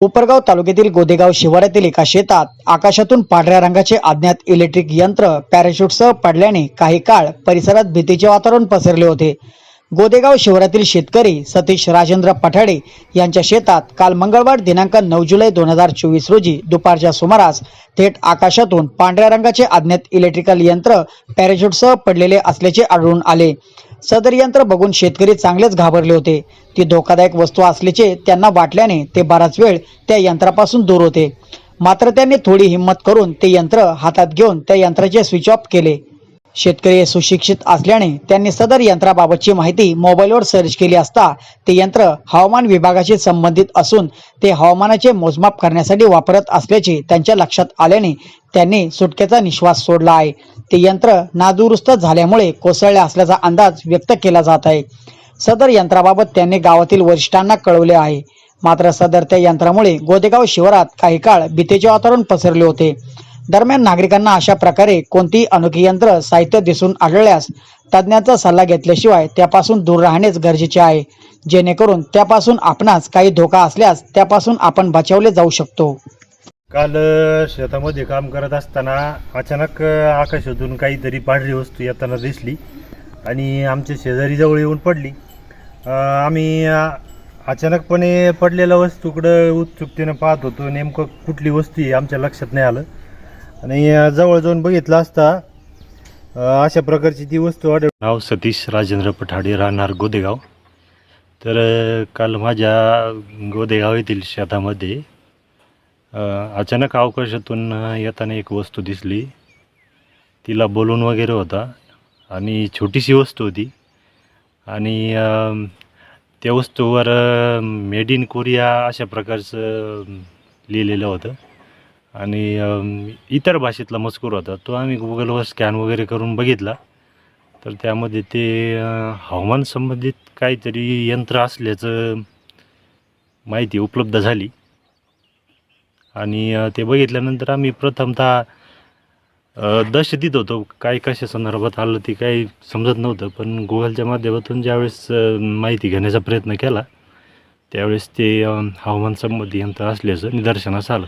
उपरगाव तालुक्यातील गोदेगाव शिवारातील एका शेतात आकाशातून पांढऱ्या रंगाचे अज्ञात इलेक्ट्रिक यंत्र पॅराशूटसह पडल्याने काही काळ परिसरात भीतीचे वातावरण पसरले होते. गोदेगाव शहरातील शेतकरी सतीश राजेंद्र पठाडे यांच्या शेतात काल मंगळवार दिनांक नऊ जुलै दोन हजार चोवीस रोजी दुपारच्या सुमारास थेट आकाशातून पांढऱ्या रंगाचे अज्ञात इलेक्ट्रिकल यंत्र पॅराशूटसह पडलेले असल्याचे आढळून आले. सदर यंत्र बघून शेतकरी चांगलेच घाबरले होते. ती धोकादायक वस्तू असल्याचे त्यांना वाटल्याने ते बराच वेळ त्या यंत्रापासून दूर होते. मात्र त्यांनी थोडी हिंमत करून ते यंत्र हातात घेऊन त्या यंत्राचे स्विच ऑफ केले. शेतकरी सुशिक्षित असल्याने त्यांनी सदर यंत्राबाबतची माहिती मोबाईलवर सर्च केली असता ते यंत्र हवामान विभागाशी संबंधित असून ते हवामानाचे मोजमाप करण्यासाठी वापरत असल्याचे त्यांच्या लक्षात आल्याने त्यांनी सुटकेचा निश्वास सोडला आहे. ते यंत्र नादुरुस्त झाल्यामुळे कोसळले असल्याचा अंदाज व्यक्त केला जात आहे. सदर यंत्राबाबत त्यांनी गावातील वरिष्ठांना कळवले आहे. मात्र सदर त्या यंत्रामुळे गोदेगाव शिवारात काही काळ भीतेचे वातावरण पसरले होते. दरम्यान नागरिकांना अशा प्रकारे कोणतीही अनोखी यंत्र साहित्य दिसून आढळल्यास तज्ज्ञांचा सल्ला घेतल्याशिवाय त्यापासून दूर राहणेच गरजेचे आहे. जेणेकरून त्यापासून आपणास काही धोका असल्यास त्यापासून आपण बचावले जाऊ शकतो. काल शेतामध्ये काम करत असताना अचानक आकाशातून काहीतरी पांढरी वस्तू येताना दिसली आणि आमच्या शेजारी जवळ येऊन पडली. आम्ही अचानकपणे पडलेल्या वस्तूकडं उत्सुकतेनं पाहत होतो. नेमकं कुठली वस्तू आहे आमच्या लक्षात नाही आलं. आणि जवळजवळ जवळ जाऊन बघितलं असता अशा प्रकारची ती वस्तू आढळ नाव सतीश राजेंद्र पठाडे राहणार गोदेगाव. तर काल माझ्या गोदेगाव येथील शेतामध्ये अचानक अवकाशातून येताना एक वस्तू दिसली. तिला बोलून वगैरे होता आणि छोटीशी वस्तू होती. आणि त्या वस्तूवर मेड इन कोरिया अशा प्रकारचं लिहिलेलं होतं. आणि इतर भाषेतला मजकूर होता. तो आम्ही गुगलवर स्कॅन वगैरे करून बघितला. तर त्यामध्ये ते हवामान संबंधित काहीतरी यंत्र असल्याचं माहिती उपलब्ध झाली. आणि ते बघितल्यानंतर आम्ही प्रथमतः दश दहशतीत होतो. काय कशा संदर्भात आलं ते काही समजत नव्हतं. पण गुगलच्या माध्यमातून ज्यावेळेस माहिती घेण्याचा प्रयत्न केला त्यावेळेस ते हवामान संबंधी यंत्र असल्याचं निदर्शनास आलं.